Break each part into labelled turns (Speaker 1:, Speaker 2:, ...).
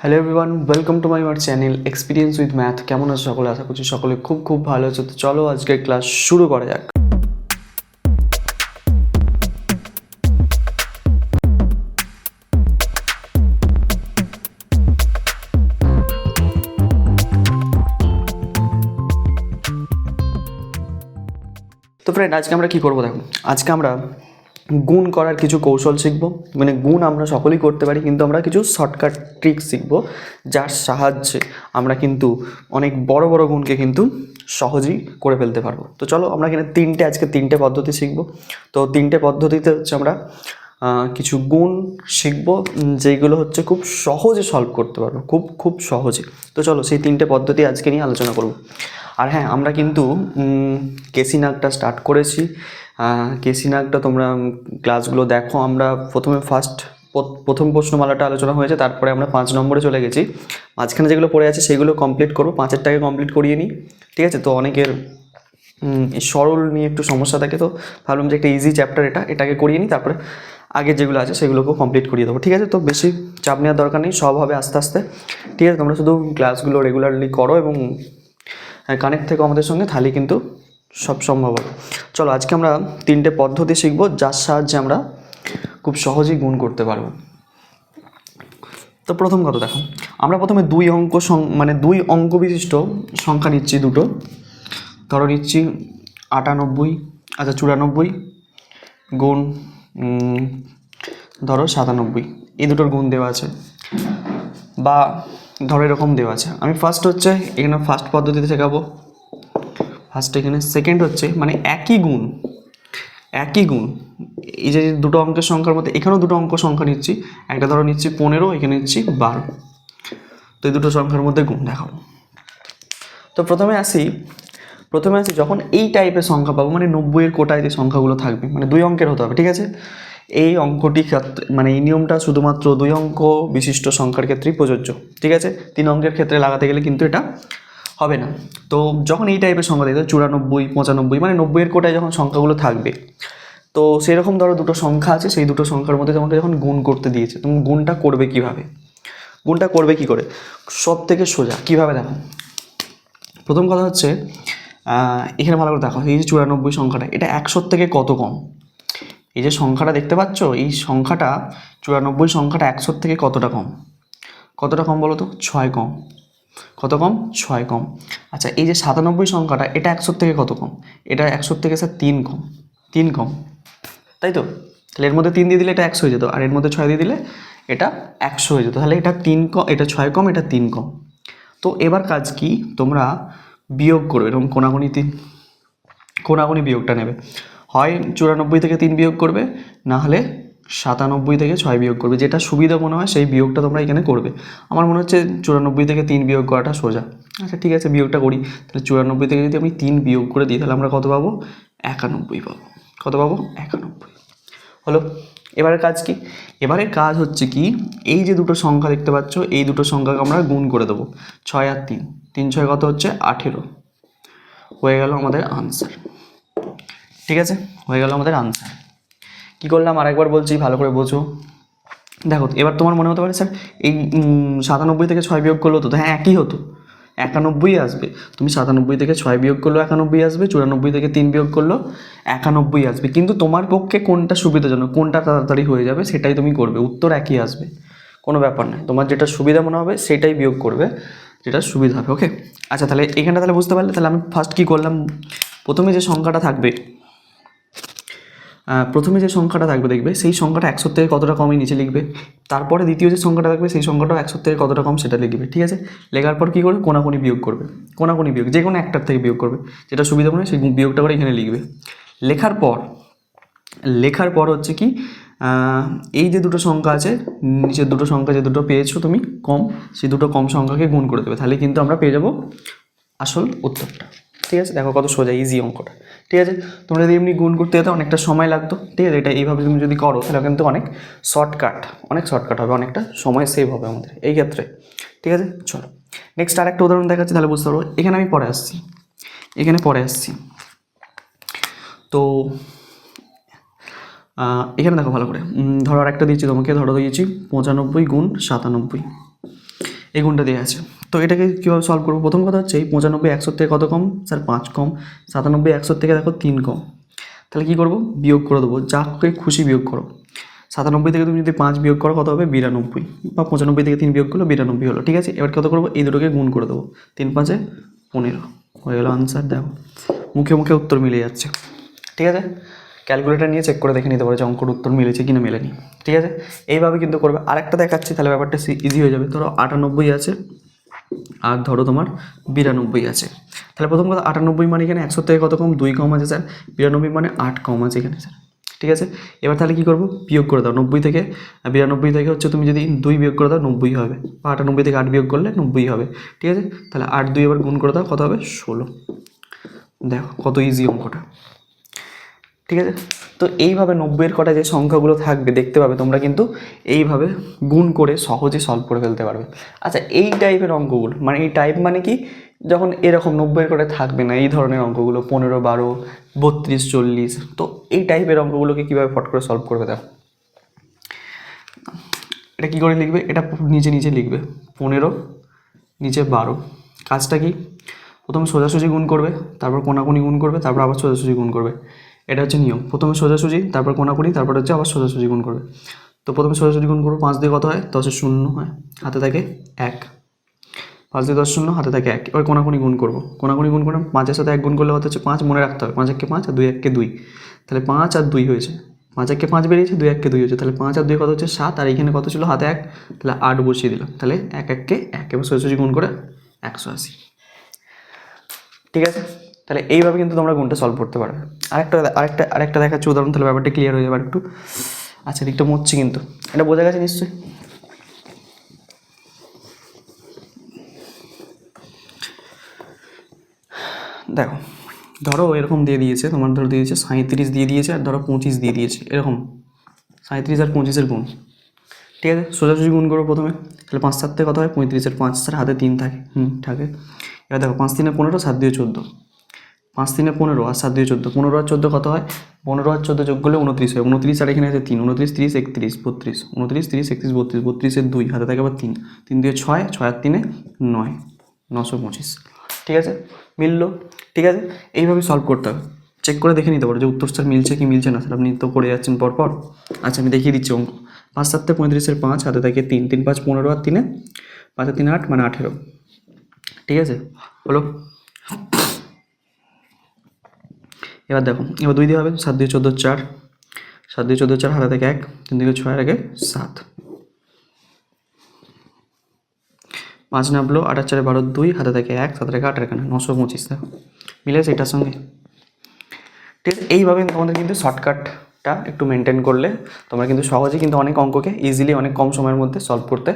Speaker 1: Hello everyone welcome to my মার channel experience with math কেমন আছো সকলে? আশা করছি সকলে খুব খুব ভালো আছো। তো চলো আজকের ক্লাস শুরু করা যাক। তো ফ্রেন্ড আজকে আমরা কি করব দেখো? আজকে আমরা গুণ করার কিছু কৌশল শিখব। মানে গুণ আমরা সকলেই করতে পারি কিন্তু আমরা কিছু শর্টকাট ট্রিক শিখব যার সাহায্যে আমরা কিন্তু অনেক বড় বড় গুণকে কিন্তু সহজেই করে ফেলতে পারব। তো চলো আমরা এখানে তিনটে আজকে তিনটে পদ্ধতি শিখব। তো তিনটে পদ্ধতিতে হচ্ছে আমরা কিছু গুণ শিখব যেগুলো হচ্ছে খুব সহজে সলভ করতে পারব খুব খুব সহজে। তো চলো সেই তিনটে পদ্ধতি আজকে নিয়ে আলোচনা করব। আর হ্যাঁ আমরা কিন্তু উম, কেসি নাগটা স্টার্ট করেছি। আহ, কেসি নাগটা তোমরা ক্লাসগুলো দেখো। আমরা প্রথমে ফার্স্ট প্রথম প্রশ্নমালাটা আলোচনা হয়েছে তারপরে আমরা পাঁচ নম্বরে চলে গেছি। মাঝখানে যেগুলো পড়ে আছে সেগুলো কমপ্লিট করব। পাঁচেরটাকে কমপ্লিট করিয়ে নিই ঠিক আছে? তো অনেকের সরল নিয়ে একটু সমস্যা থাকে তো ভাবলাম যে একটা ইজি চ্যাপ্টার এটা এটাকে করিয়ে নিই তারপরে আগে যেগুলো আছে সেগুলোকেও কমপ্লিট করিয়ে দেবো ঠিক আছে? তো বেশি চাপ নেওয়ার দরকার নেই সব হবে আস্তে আস্তে ঠিক আছে? তোমরা শুধু ক্লাসগুলো রেগুলারলি করো এবং কানেক্ট থেকো আমাদের সঙ্গে তাহলে কিন্তু সব সম্ভব হবে। চলো, আজকে আমরা তিনটে পদ্ধতি শিখব যার সাহায্যে আমরা খুব সহজেই গুণ করতে পারব। তো প্রথম কথা দেখো, আমরা প্রথমে দুই অঙ্ক মানে দুই অঙ্ক বিশিষ্ট সংখ্যা নিচ্ছি দুটো। ধরো নিচ্ছি আটানব্বই আচ্ছা চুরানব্বই গুণ ধরো সাতানব্বই। এই দুটোর গুণ দেওয়া আছে। বা ধরো এরকম দেওয়া আছে। আমি ফার্স্ট হচ্ছে, এখানে ফার্স্ট পদ্ধতিতে শেখাবো। ফার্স্ট এখানে সেকেন্ড হচ্ছে মানে একই গুণ একই গুণ। এই যে দুটো অঙ্কের সংখ্যার মধ্যে, এখানেও দুটো অঙ্ক সংখ্যা নিচ্ছি। একটা ধরো নিচ্ছি পনেরো, এখানে নিচ্ছি বারো। তো এই দুটো সংখ্যার মধ্যে গুণ দেখাবো। তো প্রথমে আসি প্রথমে আসি যখন এই টাইপের সংখ্যা পাবো মানে নব্বইয়ের কোটায় যে সংখ্যাগুলো থাকবে মানে দুই অঙ্কের হতে হবে, ঠিক আছে? এই অঙ্কটি মানে এই নিয়মটা শুধুমাত্র দুই অঙ্ক বিশিষ্ট সংখ্যার ক্ষেত্রেই প্রযোজ্য, ঠিক আছে? তিন অঙ্কের ক্ষেত্রে লাগাতে গেলে কিন্তু এটা হবে না। তো যখন এই টাইপের সংখ্যা দেখবে চুরানব্বই, পঁচানব্বই মানে নব্বইয়ের কোটায় যখন সংখ্যাগুলো থাকবে, তো সেরকম ধরো দুটো সংখ্যা আছে, সেই দুটো সংখ্যার মধ্যে তোমাকে যখন গুণ করতে দিয়েছে, তুমি গুণটা করবে কীভাবে? গুণটা করবে কি করে? সব থেকে সোজা, কীভাবে দেখো? প্রথম কথা হচ্ছে এখানে ভালো করে দেখো, এই যে চুরানব্বই সংখ্যাটা, এটা একশোর থেকে কত কম? এই যে সংখ্যাটা দেখতে পাচ্ছ, এই সংখ্যাটা, চুরানব্বই সংখ্যাটা একশোর থেকে কতটা কম? কতটা কম বলো তো? ছয় কম। কত কম? ছয় কম। আচ্ছা এই যে সাতানব্বই সংখ্যাটা, এটা একশোর থেকে কত কম? এটা একশোর থেকে স্যার তিন কম। তিন কম। তাই তো? তাহলে এর মধ্যে তিন দিয়ে দিলে এটা একশো হয়ে যেত, আর এর মধ্যে ছয় দিয়ে দিলে এটা একশো হয়ে যেত। তাহলে এটা তিন কম এটা ছয় কম, এটা তিন কম। তো এবার কাজ কি? তোমরা বিয়োগ করবে, এরকম কোনাগুনি তিন কোনাগুনি বিয়োগটা নেবে। হয় চুরানব্বই থেকে তিন বিয়োগ করবে, না হলে সাতানব্বই থেকে ছয় বিয়োগ করবে। যেটা সুবিধা মনে হয় সেই বিয়োগটা তোমরা এখানে করবে। আমার মনে হচ্ছে চুরানব্বই থেকে তিন বিয়োগ করাটা সোজা। আচ্ছা ঠিক আছে, বিয়োগটা করি। তাহলে চুরানব্বই থেকে যদি আমি তিন বিয়োগ করে দিই, তাহলে আমরা কত পাবো? একানব্বই পাবো। কত পাবো? একানব্বই। হলো, এবারের কাজ কি? এবারে কাজ হচ্ছে কি, এই যে দুটো সংখ্যা দেখতে পাচ্ছ, এই দুটো সংখ্যাকে আমরা গুণ করে দেবো। ছয় আর তিন। তিন ছয় কত হচ্ছে? আঠেরো। হয়ে গেল আমাদের আনসার ঠিক আছে? হয়ে গেল আমাদের আনসার কী করলাম? আরেকবার বলছি, ভালো করে বোঝো। দেখো, এবার তোমার মনে হতে পারে, স্যার, এই সাতানব্বই থেকে ছয় বিয়োগ করল তো হ্যাঁ একই হতো। একানব্বই আসবে। তুমি সাতানব্বই থেকে ছয় বিয়োগ করলেও একানব্বই আসবে, চুরানব্বই থেকে তিন বিয়োগ করল একানব্বই আসবে। কিন্তু তোমার পক্ষে কোনটা সুবিধাজনক, কোনটা তাড়াতাড়ি হয়ে যাবে, সেটাই তুমি করবে। উত্তর একই আসবে। কোনো ব্যাপার নয়। তোমার যেটা সুবিধা মনে হবে, সেটাই বিয়োগ করবে। যেটা সুবিধা হবে ওকে আচ্ছা তাহলে এখানটা তাহলে বুঝতে পারলে, তাহলে আমি ফার্স্ট কী করলাম? প্রথমে যে সংখ্যাটা থাকবে প্রথমে যে সংখ্যাটা থাকবে, দেখবে সেই সংখ্যাটা একশো থেকে কতটা কমই নিচে লিখবে। তারপরে দ্বিতীয় যে সংখ্যাটা থাকবে, সেই সংখ্যাটাও একশো থেকে কতটা কম সেটা লিখবে, ঠিক আছে? লেখার পর কী করবে? কোনাকুনি বিয়োগ করবে। কোনাকুনি বিয়োগ যে কোনো একটার থেকে বিয়োগ করবে। যেটা সুবিধা মনে হয় সেই বিয়োগটা করে এখানে লিখবে। লেখার পর লেখার পর হচ্ছে কি এই যে দুটো সংখ্যা আছে, নিচের দুটো সংখ্যা যে দুটো পেয়েছ তুমি, কম, সেই দুটো কম সংখ্যাকে গুণ করে দেবে। তাহলে কিন্তু আমরা পেয়ে যাব আসল উত্তরটা। ঠিক আছে? দেখো কত সোজা ইজি অঙ্কটা। ঠিক আছে? তোমরা যদি এমনি গুণ করতে যেতে অনেকটা সময় লাগতো। ঠিক আছে? এটা এইভাবে তুমি যদি করো, তাহলে কিন্তু অনেক শর্টকাট অনেক শর্টকাট হবে, অনেকটা সময় সেভ হবে আমাদের এই ক্ষেত্রে। ঠিক আছে? চলো। নেক্সট আর একটা উদাহরণ দেখাচ্ছি, তাহলে বুঝতে পারব। এখানে আমি পরে আসছি। এখানে পরে আসছি। তো এখানে দেখো ভালো করে। ধরো আরেকটা দিয়েছি তোমাকে, ধরো দিয়েছি পঁচানব্বই গুণ সাতানব্বই। এই গুণটা দেওয়া আছে। তো এটাকে কীভাবে সলভ করব? প্রথম কথা হচ্ছে এই পঁচানব্বই একশোর থেকে কত কম? স্যার, পাঁচ কম। সাতানব্বই একশোর থেকে দেখো তিন কম। তাহলে কী করব? বিয়োগ করে দেবো। যাকে খুশি বিয়োগ করো। সাতানব্বই থেকে তুমি যদি পাঁচ বিয়োগ করো, কত হবে? বিরানব্বই। বা পঁচানব্বই থেকে তিন বিয়োগ করল বিরানব্বই হলো। ঠিক আছে? এবার কত করব? এই দুটোকে গুণ করে দেবো। তিন পাঁচে পনেরো। হয়ে গেলো আনসার দেখো। মুখে মুখে উত্তর মিলে যাচ্ছে। ঠিক আছে? ক্যালকুলেটার নিয়ে চেক করে দেখে নিতে পারো যে অঙ্কর উত্তর মিলেছে কি না মেলেনি। ঠিক আছে? এইভাবে কিন্তু করবে। আরেকটা দেখাচ্ছি, তাহলে ব্যাপারটা ইজি হয়ে যাবে। ধরো আটানব্বই আছে, আর ধরো তোমার বিরানব্বই আছে। তাহলে প্রথম কথা, আটানব্বই মানে এখানে একশো থেকে কত কম? দুই কম আছে স্যার। বিরানব্বই মানে আট কম আছে এখানে, স্যার। ঠিক আছে? এবার তাহলে কী করব? বিয়োগ করে দাও। নব্বই থেকে বিরানব্বই থেকে হচ্ছে তুমি যদি দুই বিয়োগ করে দাও, নব্বই হবে। বা আটানব্বই থেকে আট বিয়োগ করলে নব্বই হবে। ঠিক আছে? তাহলে আট দুই এবার গুণ করে দাও, কত হবে? ষোলো। দেখো কত ইজি অঙ্কটা। ঠিক আছে? তো এইভাবে নব্বইয়ের কটা যে সংখ্যাগুলো থাকবে, দেখতে পাবে তোমরা কিন্তু এইভাবে গুণ করে সহজে সলভ করে ফেলতে পারবে। আচ্ছা এই টাইপের অঙ্কগুলো মানে এই টাইপ মানে কি? যখন এরকম নব্বইয়ের করে থাকবে না, এই ধরনের অঙ্কগুলো, পনেরো, বারো, বত্রিশ, চল্লিশ, তো এই টাইপের অঙ্কগুলোকে কীভাবে ফট করে সলভ করবে দেখো। এটা কী করে লিখবে? এটা নিচে নিচে লিখবে। পনেরো, নিচে বারো। কাজটা কি? প্রথমে সোজাসুজি গুণ করবে, তারপর কোনাকুনি গুণ করবে, তারপর আবার সোজাসুজি গুণ করবে। এটা হচ্ছে নিয়ম। প্রথমে সোজাসুজি, তারপর কোনাকুনি, তারপর হচ্ছে আবার সোজাসুজি গুণ করবে। তো প্রথমে সোজাসুজি গুণ করব, পাঁচ দিয়ে কত হয়? দশে শূন্য হয়। হাতে থাকে এক। পাঁচ দিয়ে দশ শূন্য, হাতে থাকে এক। এবার কোনাকুনি গুণ করব। কোনাকুনি গুণ করে পাঁচের সাথে এক গুণ করলে হতে হচ্ছে? পাঁচ মনে রাখতে হবে। পাঁচ এককে পাঁচ আর দুই এককে দুই। তাহলে পাঁচ আর দুই হয়েছে। পাঁচ এককে পাঁচ বেরিয়েছে, দুই এককে দুই হয়েছে। তাহলে পাঁচ আর দুই কত হচ্ছে? সাত। আর এখানে কত ছিল? হাতে এক। তাহলে আট বসিয়ে দিলাম। তাহলে এক এককে এক। এবার সোজাসুজি গুণ করে একশো আশি। ঠিক আছে? তাহলে এইভাবে কিন্তু তোমরা গুণটা সলভ করতে পারবে। আরেকটা আরেকটা আরেকটা দেখাচ্ছি, উদাহরণ তাহলে ব্যাপারটা ক্লিয়ার হয়ে যাবে একটু। আচ্ছা দিকটা মরছি কিন্তু। এটা বোঝা গেছে নিশ্চয়ই? দেখো, ধরো এরকম দিয়ে দিয়েছে, তোমার ধরো দিয়েছে সাঁত্রিশ দিয়ে দিয়েছে আর ধরো পঁচিশ দিয়ে দিয়েছে, এরকম। সাঁত্রিশ আর পঁচিশের গুণ। ঠিক আছে? সোজাসুজি গুণ করো প্রথমে। তাহলে পাঁচ সাত থেকে কত হয়? পঁয়ত্রিশের পাঁচ স্যার হাতে তিন থাকে। হুম, থাকে। এবার দেখো, পাঁচ, তিনে পনেরো, সাত দিয়ে চোদ্দ। পাঁচ তিনে পনেরো, আর সাত দিয়ে চোদ্দ। পনেরো আর চোদ্দ কত হয়? পনেরো আর চোদ্দ যোগ করলে উনত্রিশ হয়। উনত্রিশ আর এখানে আছে তিন। উনত্রিশ তিরিশ, একত্রিশ, বত্রিশ। উনত্রিশ তিরিশ, একত্রিশ, বত্রিশ। বত্রিশের দুই, হাতে থাকে আবার তিন। তিন দিয়ে ছয় ছয় আর তিনে নয়। নশো পঁচিশ। ঠিক আছে? মিললো? ঠিক আছে? এইভাবে সলভ করতে হবে। চেক করে দেখে নিতে পারো যে উত্তর স্যার মিলছে কি মিলছে না। স্যার, আপনি তো করে যাচ্ছেন পরপর। আচ্ছা আমি দেখিয়ে দিচ্ছি অঙ্ক। পাঁচ সাতটা পঁয়ত্রিশের পাঁচ, হাতে থাকে তিন। তিন, পাঁচ, পনেরো আর তিনে পাঁচ, তিন, আট মানে আঠেরো। ঠিক আছে? হলো এবার দেখো, এবার দুই দিয়ে হবে, সাত দিয়ে চোদ্দ চার। সাত দিয়ে চোদ্দ চার, হাতে থেকে এক, তিন দিকে ছয় একে সাত। পাঁচ নামলো, আট আর চারে বারো, দুই, হাতে থেকে এক, সাত রেখে আটের এখানে নশো পঁচিশ, দেখো। মিলেছে এটার সঙ্গে? ঠিক আছে এইভাবে তোমাদের কিন্তু শর্টকাটটা একটু মেনটেন করলে তোমরা কিন্তু সহজেই কিন্তু অনেক অঙ্ককে ইজিলি অনেক কম সময়ের মধ্যে সলভ করতে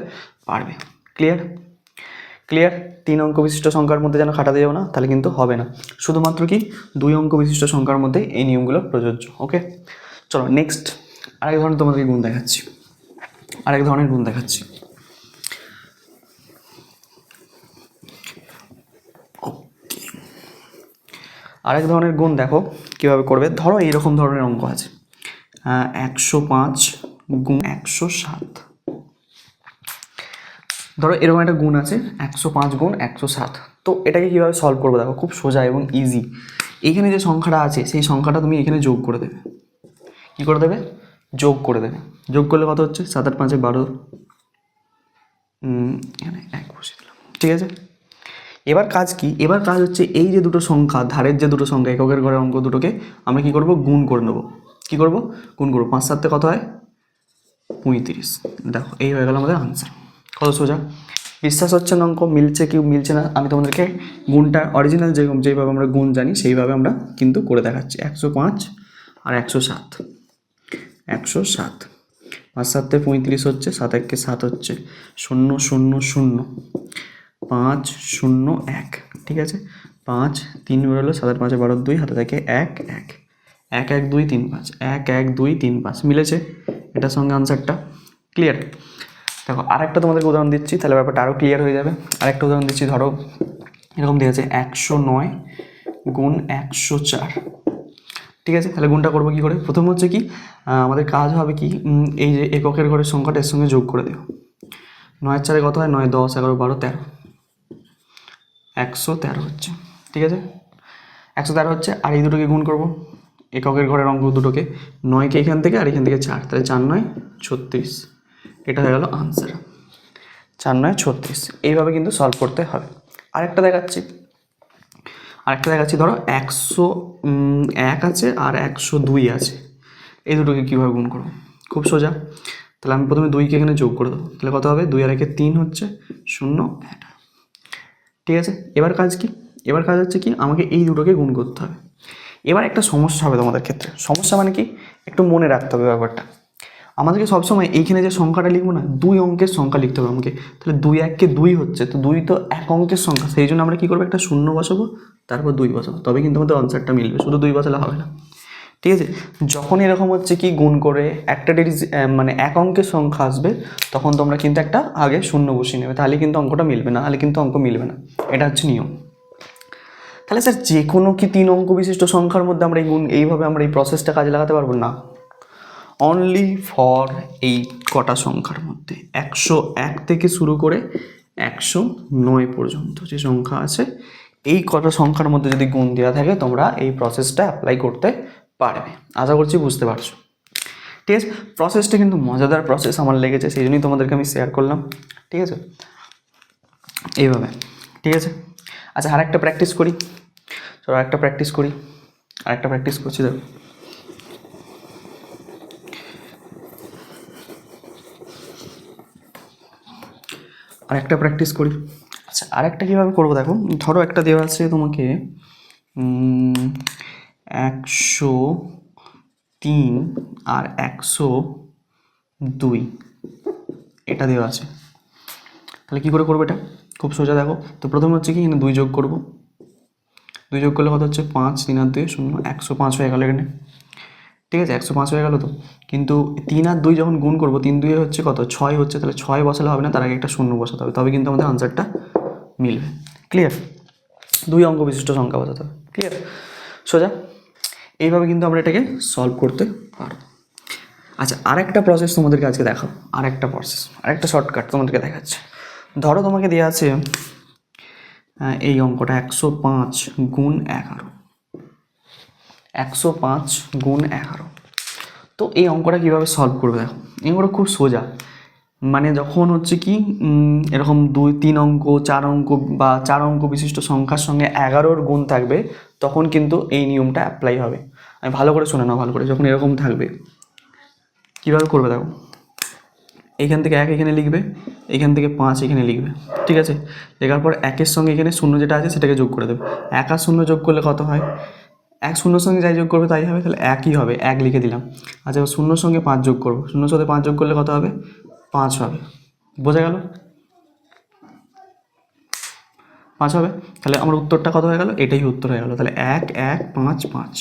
Speaker 1: পারবে। ক্লিয়ার ক্লিয়ার তিন অঙ্ক বিশিষ্ট সংখ্যার মধ্যে যেন খাটাতে যাও না, তাহলে কিন্তু হবে না। শুধুমাত্র কি? দুই অঙ্ক বিশিষ্ট সংখ্যার মধ্যে এই নিয়মগুলো প্রযোজ্য ওকে চলো নেক্সট আরেক ধরনের তোমাদেরকে গুণ দেখাচ্ছি। আরেক ধরনের গুণ দেখাচ্ছি। আরেক ধরনের গুণ দেখো, কীভাবে করবে? ধরো এইরকম ধরনের অঙ্ক আছে। একশো পাঁচ গুণ একশো সাত। ধরো এরকম একটা গুণ আছে, একশো পাঁচ গুণ একশো সাত। তো এটাকে কীভাবে সলভ করব দেখো? খুব সোজা এবং ইজি এখানে যে সংখ্যাটা আছে, সেই সংখ্যাটা তুমি এখানে যোগ করে দেবে। কী করে দেবে? যোগ করে দেবে। যোগ করলে কত হচ্ছে? সাত আট পাঁচে বারো। এখানে এক বসে দিলাম। ঠিক আছে? এবার কাজ কি? এবার কাজ হচ্ছে এই যে দুটো সংখ্যা, ধারের যে দুটো সংখ্যা, এককের ঘরের অঙ্ক দুটোকে আমরা কি করব? গুণ করে নেব। কী করব? গুণ করব। পাঁচ সাততে কত হয়? পঁয়ত্রিশ। দেখো, এই হয়ে গেল আমাদের আনসার কত সোজা। বিশ্বাস হচ্ছে না অঙ্ক, মিলছে কি, মিলছে না, আমি তোমাদেরকে গুণটা অরিজিনাল যে, যেভাবে আমরা গুণ জানি, সেইভাবে আমরা কিন্তু করে দেখাচ্ছি। একশো পাঁচ আর একশো সাত। একশো সাত। পাঁচ সাতে পঁয়ত্রিশ হচ্ছে, সাত এককে সাত হচ্ছে, শূন্য শূন্য শূন্য। পাঁচ, শূন্য, এক। ঠিক আছে? পাঁচ, তিন বেরোলো, সাতের পাঁচে বারো, দুই, হাতে থাকে এক এক। এক এক, দুই, তিন, পাঁচ। এক এক, দুই, তিন, পাঁচ। মিলেছে? এটার সঙ্গে আনসারটা ক্লিয়ার দেখো, আরেকটা তোমাদেরকে উদাহরণ দিচ্ছি, তাহলে ব্যাপারটা আরও ক্লিয়ার হয়ে যাবে। আরেকটা উদাহরণ দিচ্ছি, ধরো, এরকম আছে, একশো নয় গুণ একশো চার। ঠিক আছে? তাহলে গুণটা করব কী করে? প্রথম হচ্ছে কি আমাদের কাজ হবে কি এই যে এককের ঘরের সংখ্যাটা এর সঙ্গে যোগ করে দেও। নয়ের চারে কত হয়? নয়, দশ, এগারো, বারো, তেরো। একশো তেরো হচ্ছে। ঠিক আছে? একশো তেরো হচ্ছে, আর এই দুটোকে গুণ করব। এককের ঘরের অঙ্ক দুটোকে, নয়কে এখান থেকে আর এখান থেকে চার, তাহলে চার নয়, ছত্রিশ। এটা হয়ে গেল আনসার চার নয়, ছত্রিশ। এইভাবে কিন্তু সলভ করতে হবে। আরেকটা দেখাচ্ছি। আরেকটা দেখাচ্ছি, ধরো একশো এক আছে আর একশো দুই আছে। এই দুটোকে কীভাবে গুণ করব? খুব সোজা। তাহলে আমি প্রথমে দুইকে এখানে যোগ করে দেবো। তাহলে কত হবে? দুই আর একে তিন হচ্ছে শূন্য একটা ঠিক আছে? এবার কাজ কি? এবার কাজ হচ্ছে কি? আমাকে এই দুটোকে গুণ করতে হবে। এবার একটা সমস্যা হবে তোমাদের ক্ষেত্রে। সমস্যা মানে কি? একটু মনে রাখতে হবে ব্যাপারটা। আমাদেরকে সবসময় এইখানে যে সংখ্যাটা লিখব না, দুই অঙ্কের সংখ্যা লিখতে হবে আমাকে। তাহলে দুই এককে দুই হচ্ছে, তো দুই তো এক অঙ্কের সংখ্যা। সেই জন্য আমরা কী করব, একটা শূন্য বসাবো, তারপর দুই বসাবো। তবে কিন্তু আমাদের আনসারটা মিলবে, শুধু দুই বসালে হবে না। ঠিক আছে? যখন এরকম হচ্ছে কি গুণ করে একটা ডিজিট মানে এক অঙ্কের সংখ্যা আসবে, তখন তোমরা কিন্তু একটা আগে শূন্য বসিয়ে নেবে। তাহলে কিন্তু অঙ্কটা মিলবে না, তাহলে কিন্তু অঙ্ক মিলবে না। এটা হচ্ছে নিয়ম। তাহলে স্যার যে কোনো কি তিন অঙ্ক বিশিষ্ট সংখ্যার মধ্যে আমরা এই গুণ, এইভাবে আমরা এই প্রসেসটা কাজে লাগাতে পারব? না। অনলি ফর এই কটা সংখ্যার মধ্যে। একশো এক থেকে শুরু করে একশো নয় পর্যন্ত যে সংখ্যা আছে, এই কটা সংখ্যার মধ্যে যদি গুণ দেওয়া থাকে, তোমরা এই প্রসেসটা অ্যাপ্লাই করতে পারবে। আশা করছি বুঝতে পারছ। ঠিক আছে? প্রসেসটা কিন্তু মজাদার প্রসেস আমার লেগেছে, সেই জন্যই তোমাদেরকে আমি শেয়ার করলাম। ঠিক আছে? এইভাবে। ঠিক আছে? আচ্ছা আরেকটা প্র্যাকটিস করি। চলো আরেকটা প্র্যাকটিস করি। আরেকটা প্র্যাকটিস করছি, দেখো। আরেকটা প্র্যাকটিস করি। আচ্ছা আরেকটা কীভাবে করব দেখো? ধরো একটা দেওয়া আছে তোমাকে একশো তিন আর একশো দুই। এটা দেওয়া আছে। তাহলে কী করে করব এটা? খুব সোজা দেখো। তো প্রথমে হচ্ছে কি, এখানে দুই যোগ করব। দুই যোগ করলে কত হচ্ছে? পাঁচ, তিন আর দুই, শূন্য। একশো পাঁচ হয়ে গেল এখানে। ঠিক আছে, একশো পাঁচ হয়ে গেল তো? কিন্তু তিন আর দুই যখন গুণ করব, তিন দুই হচ্ছে কত? ছয় হচ্ছে, তাহলে ছয় বসালে হবে না, তার আগে একটা শূন্য বসাতে হবে। তবে কিন্তু আমাদের আনসারটা মিলবে। ক্লিয়ার দুই অঙ্ক বিশিষ্ট সংখ্যা বসাতে হবে। ক্লিয়ার সোজা? এইভাবে কিন্তু আমরা এটাকে সলভ করতে পারব। আচ্ছা আরেকটা প্রসেস তোমাদেরকে আজকে দেখাও আরেকটা প্রসেস আরেকটা শর্টকাট তোমাদেরকে দেখাচ্ছে। ধরো তোমাকে দেওয়া আছে এই অঙ্কটা একশো পাঁচ গুণ এগারো। একশো পাঁচ গুণ এগারো। তো এই অঙ্কটা কীভাবে সলভ করবে দেখো? এই অঙ্কটা খুব সোজা। মানে যখন হচ্ছে কি এরকম দুই, তিন অঙ্ক, চার অঙ্ক বা চার অঙ্ক বিশিষ্ট সংখ্যার সঙ্গে এগারোর গুণ থাকবে, তখন কিন্তু এই নিয়মটা অ্যাপ্লাই হবে। আমি ভালো করে শুনে নাও, ভালো করে, যখন এরকম থাকবে। কীভাবে করবে দেখো? এইখান থেকে এক এখানে লিখবে, এখান থেকে পাঁচ এখানে লিখবে, ঠিক আছে? লেখার পর একের সঙ্গে এখানে শূন্য যেটা আছে সেটাকে যোগ করে দেবে। এক আর শূন্য যোগ করলে কত হয়? এক শূন্যর সঙ্গে যাই যোগ করবে তাই হবে, তাহলে একই হবে, এক লিখে দিলাম। আচ্ছা এবার শূন্যর সঙ্গে পাঁচ যোগ করব। শূন্যর সাথে পাঁচ যোগ করলে কত হবে? পাঁচ হবে। বোঝা গেল? পাঁচ হবে? তাহলে আমার উত্তরটা কত হয়ে গেল? এটাই উত্তর হয়ে গেল। তাহলে এক এক, পাঁচ পাঁচ।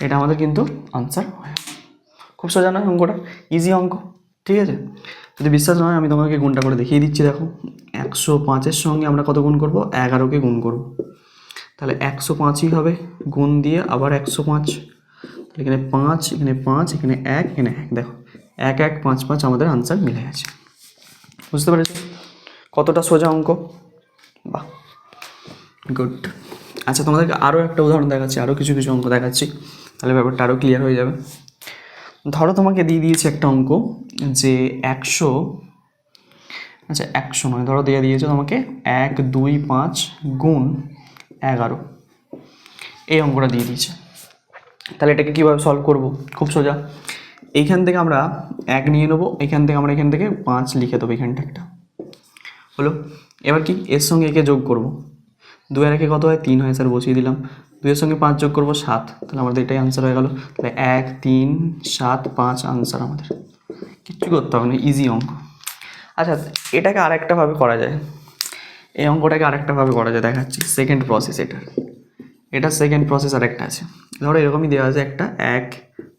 Speaker 1: এটা আমাদের কিন্তু আনসার হয় খুব সোজা নয় অঙ্কটা ইজি অঙ্ক, ঠিক আছে? যদি বিশ্বাস নয় আমি তোমাকে গুণটা করে দেখিয়ে দিচ্ছি, দেখো। একশো পাঁচের সঙ্গে আমরা কত গুণ করব? এগারোকে গুণ করব। তাহলে একশো পাঁচই হবে, গুণ দিয়ে আবার একশো পাঁচ। তাহলে এখানে পাঁচ এখানে পাঁচ, এখানে এক এখানে এক। দেখো, এক এক, পাঁচ পাঁচ আমাদের আনসার মিলে গেছে। বুঝতে পেরেছ? কতটা সোজা অঙ্ক? বাহ গুড আচ্ছা তোমাদেরকে আরও একটা উদাহরণ দেখাচ্ছি আরও কিছু কিছু অঙ্ক দেখাচ্ছি। তাহলে ব্যাপারটা আরও ক্লিয়ার হয়ে যাবে। ধরো তোমাকে দিয়ে দিয়েছে একটা অঙ্ক যে একশো আচ্ছা একশো নয়, ধরো দিয়ে দিয়েছে তোমাকে এক, দুই, পাঁচ, গুণ এগারো। এই অঙ্কটা দিয়ে দিয়েছে। তাহলে এটাকে কীভাবে সলভ করব? খুব সোজা। এইখান থেকে আমরা এক নিয়ে নেব, এখান থেকে আমরা এখান থেকে পাঁচ লিখে দেবো এখানটা একটা। হলো? এবার কি? এর সঙ্গে একে যোগ করব। দুই আর একে কত হয়? তিন হয়, স্যার বসিয়ে দিলাম। দুইয়ের সঙ্গে পাঁচ যোগ করব, সাত। তাহলে আমাদের এটাই আনসার হয়ে গেল। তাহলে এক, তিন, সাত, পাঁচ আনসার আমাদের। কিচ্ছু করতে হবে না ইজি অঙ্ক। আচ্ছা এটাকে আরেকটাভাবে করা যায়। এই অঙ্কটাকে আরেকটাভাবে করা যায়, দেখাচ্ছি। সেকেন্ড প্রসেস এটার এটা সেকেন্ড প্রসেস আরেকটা আছে। ধরো এরকমই দেওয়া আছে একটা, এক,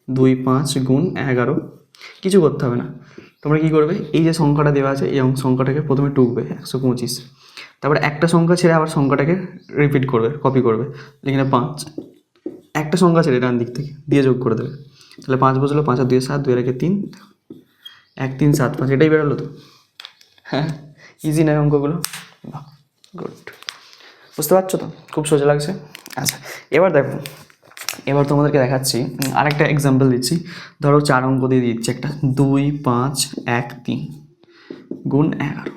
Speaker 1: দুই, পাঁচ, গুণ এগারো। কিছু করতে হবে না। তোমরা কী করবে? এই যে সংখ্যাটা দেওয়া আছে, এই সংখ্যাটাকে প্রথমে টুকবে, একশো পঁচিশ। তারপরে একটা সংখ্যা ছেড়ে আবার সংখ্যাটাকে রিপিট করবে কপি করবে। এখানে পাঁচ। একটা সংখ্যা ছেড়ে ডান দিক থেকে, দিয়ে যোগ করে দেবে। তাহলে পাঁচ বসল, পাঁচ আর দুই সাত, দুই রেখে তিন। এক, তিন, সাত, পাঁচ, এটাই বেরোলো তো? হ্যাঁ ইজি নয় অঙ্কগুলো? বাহ গুড বুঝতে পারছ তো? খুব সোজা লাগছে? আচ্ছা এবার দেখো, এবার তোমাদেরকে দেখাচ্ছি আরেকটা এক্সাম্পল দিচ্ছি। ধরো চার অঙ্ক দিয়ে দিচ্ছি একটা। দুই, পাঁচ, এক, তিন, গুণ এগারো।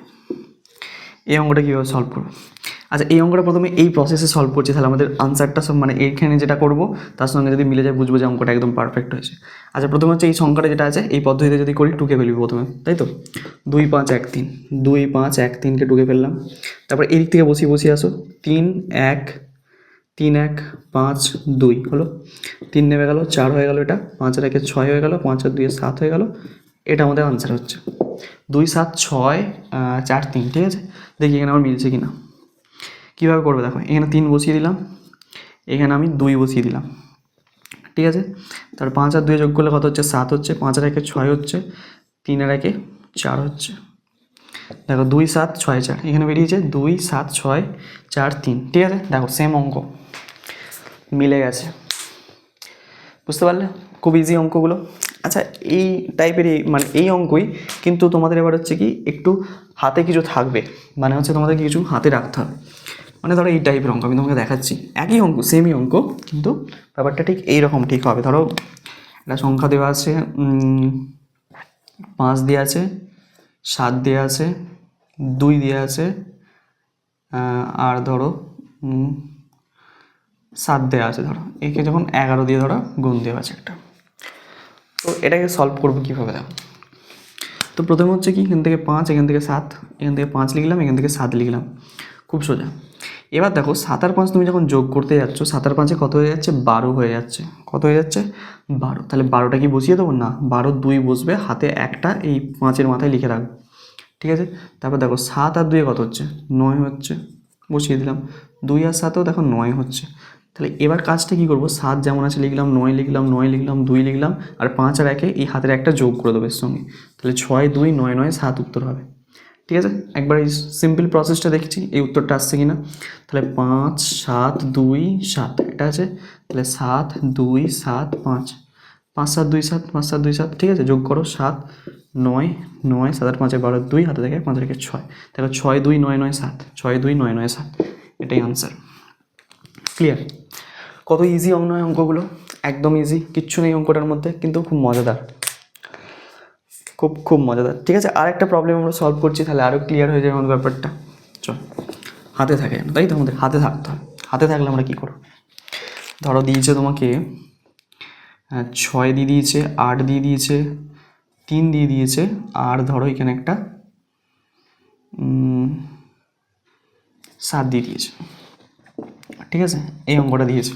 Speaker 1: এই অঙ্কটা কীভাবে সলভ করব? আচ্ছা এই অঙ্কটা প্রথমে এই প্রসেসে সলভ করছি, তাহলে আমাদের আনসারটা সব মানে এইখানে যেটা করব, তার সঙ্গে যদি মিলে যায় বুঝব যে অঙ্কটা একদম পারফেক্ট হয়েছে। আচ্ছা প্রথমে হচ্ছে এই সংখ্যাটা যেটা আছে, এই পদ্ধতিতে যদি করি টুকে ফেলবি প্রথমে, তাই তো? দুই পাঁচ এক তিন, দুই পাঁচ এক তিনকে টুকে ফেললাম। তারপর এদিক থেকে বসিয়ে বসিয়ে আসো, তিন এক তিন এক, পাঁচ দুই, হলো? তিন নেমে গেল, চার হয়ে গেল এটা, পাঁচ আর একে ছয় হয়ে গেল, পাঁচ আর দুই সাত হয়ে গেল, এটা আমাদের আনসার হচ্ছে। দুই সাত ছয় চার তিন, ঠিক আছে? দেখি এখানে আমার মিলছে কি না কীভাবে করবে? দেখো, এখানে তিন বসিয়ে দিলাম। এখানে আমি দুই বসিয়ে দিলাম। ঠিক আছে? তার পাঁচ আর দুই যোগ করলে কত হচ্ছে? সাত হচ্ছে। পাঁচ আর একে ছয় হচ্ছে। তিন আর একে চার হচ্ছে। দেখো, দুই, সাত, ছয়, চার। এখানে বেরিয়েছে দুই, সাত, ছয়, চার, তিন। ঠিক আছে? দেখো সেম অঙ্ক। মিলে গেছে। বুঝতে পারলে? খুব ইজি অঙ্কগুলো। আচ্ছা এই টাইপেরই মানে এই অঙ্কই কিন্তু তোমাদের এবার হচ্ছে কি, একটু হাতে কিছু থাকবে। মানে হচ্ছে তোমাদের কিছু হাতে রাখতে হবে। মানে ধরো এই টাইপের অঙ্ক, আমি তোমাকে দেখাচ্ছি। একই অঙ্ক সেমই অঙ্ক, কিন্তু ব্যাপারটা ঠিক এই রকম ঠিক হবে। ধরো একটা সংখ্যা দেওয়া আছে পাঁচ দেওয়া আছে, সাত দেওয়া আছে, দুই দেওয়া আছে আর ধরো সাত দেওয়া আছে ধরো। একে যখন এগারো দিয়ে ধরো, গুণ দেওয়া আছে একটা। তো এটাকে সলভ করব কীভাবে দেখো? তো প্রথমে হচ্ছে কি, এখান থেকে পাঁচ, এখান থেকে সাত, এখান থেকে পাঁচ লিখলাম, এখান থেকে সাত লিখলাম। খুব সোজা। এবার দেখো সাত আর পাঁচ তুমি যখন যোগ করতে যাচ্ছ সাত আর পাঁচে কত হয়ে যাচ্ছে? বারো হয়ে যাচ্ছে। কত হয়ে যাচ্ছে? বারো। তাহলে বারোটা কি বসিয়ে দেবো? না, বারো দুই বসবে, হাতে একটা এই পাঁচের মাথায় লিখে রাখব। ঠিক আছে? তারপর দেখো, সাত আর দুয়ে কত হচ্ছে? নয় হচ্ছে। বসিয়ে দিলাম। দুই আর সাতেও দেখো, নয় হচ্ছে। তাহলে এবার কাজটা কী করব? সাত যেমন আছে লিখলাম, নয় লিখলাম নয় লিখলাম, দুই লিখলাম, আর পাঁচ আর একে এই হাতের একটা যোগ করে দেবো এর সঙ্গে। তাহলে ছয় দুই, নয় নয়, সাত উত্তর হবে। ঠিক আছে? একবার এই সিম্পল প্রসেসটা দেখছি, এই উত্তরটা আসছে কি না তাহলে পাঁচ, সাত, দুই, সাত, এটা আছে। তাহলে সাত, দুই, সাত, পাঁচ। পাঁচ, সাত, দুই, সাত, পাঁচ, সাত, দুই, সাত, ঠিক আছে? যোগ করো, সাত, নয় নয়, সাত, আট, পাঁচে বারো, দুই, হাতে থেকে পাঁচ রেখে ছয়। তাহলে ছয়, দুই, নয় নয়, সাত। ছয়, দুই, নয় নয়, সাত। এটাই আনসার ক্লিয়ার কত ইজি অঙ্ক অঙ্কগুলো? একদম ইজি কিচ্ছু নেই অঙ্কটার মধ্যে, কিন্তু খুব মজাদার। খুব খুব মজাদার। ঠিক আছে আর একটা প্রবলেম আমরা সলভ করছি তাহলে আরও ক্লিয়ার হয়ে যাবে আমাদের ব্যাপারটা। চল হাতে থাকে তাই তো আমাদের হাতে থাকতে হবে হাতে থাকলে আমরা কী করব? ধরো দিয়েছে তোমাকে আহ, ছয় দিয়ে দিয়েছে আট দিয়ে দিয়েছে তিন দিয়ে দিয়েছে আর ধরো এখানে একটা সাত দিয়ে দিয়েছে। ঠিক আছে এই অঙ্কটা দিয়েছে।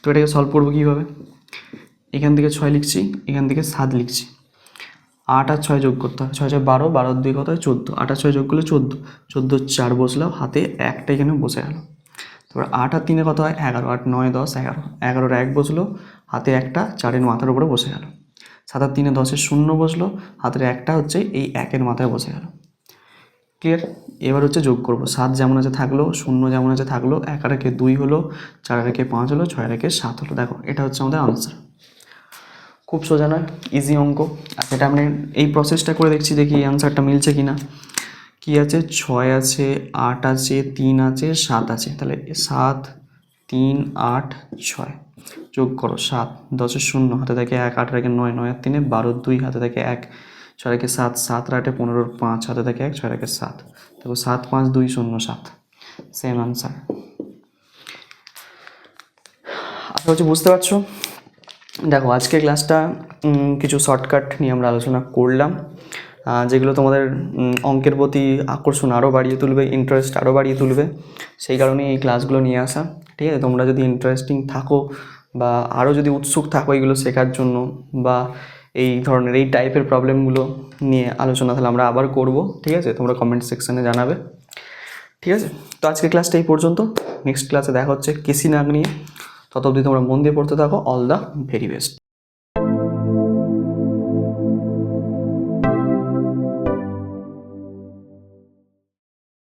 Speaker 1: তো এটাকে সলভ করব কীভাবে? এখান থেকে ছয় লিখছি এখান থেকে সাত লিখছি। আট আর ছয় যোগ করতে হবে ছয় ছয় বারো বারোর দুই কত হয়? চোদ্দ। আট আর ছয় যোগ করলে চোদ্দ। চোদ্দ চার বসলাম হাতে একটা এখানে বসে গেল। তারপর আট আর তিনে কত হয়? এগারো। আট, নয়, দশ, এগারো। এগারোর এক বসল, হাতে একটা, চারের মাথার উপরে বসে গেল। সাত আর তিনে দশের শূন্য বসল, হাতের একটা হচ্ছে এই একের মাথায় বসে গেল। ক্লিয়ার এবার হচ্ছে যোগ করব। সাত যেমন আছে থাকল, শূন্য যেমন আছে থাকল, এক আর দুই হলো, চার আর পাঁচ হলো, ছয় আর সাত হলো। দেখো, এটা হচ্ছে আমাদের আনসার খুব সোজা নয় ইজি অঙ্ক। আর সেটা আমি এই প্রসেসটা করে দেখছি, দেখি এই আনসারটা মিলছে কি না কী আছে? ছয় আছে, আট আছে, তিন আছে, সাত আছে। তাহলে সাত, তিন, আট, ছয়। যোগ করো সাত দশের শূন্য, হাতে থেকে এক, আট রেখে নয় নয় আর তিনে বারো দুই, হাতে থেকে এক। ছয় রেখে সাত সাত আর আটে পনেরোর পাঁচ, হাতে থেকে এক, ছয় রেখে সাত। দেখো সাত, পাঁচ, দুই, শূন্য, সাত। সেম আনসার আশা করছি বুঝতে পারছ? দেখো আজকের ক্লাসটা কিছু শর্টকাট নিয়ে আমরা আলোচনা করলাম। যেগুলো তোমাদের অঙ্কের প্রতি আকর্ষণ আরও বাড়িয়ে তুলবে ইন্টারেস্ট আরও বাড়িয়ে তুলবে, সেই কারণেই এই ক্লাসগুলো নিয়ে আসা। ঠিক আছে? তোমরা যদি ইন্টারেস্টিং থাকো বা আরও যদি উৎসুক থাকো এগুলো শেখার জন্য বা এই ধরনের, এই টাইপের প্রবলেমগুলো নিয়ে আলোচনা, তাহলে আমরা আবার করব। ঠিক আছে? তোমরা কমেন্ট সেকশানে জানাবে। ঠিক আছে? তো আজকের ক্লাসটা এই পর্যন্ত। নেক্সট ক্লাসে দেখা হচ্ছে কেসি নাগ নিয়ে। তত অবধি তোমরা মন দিয়ে পড়তে থাকো। All the very best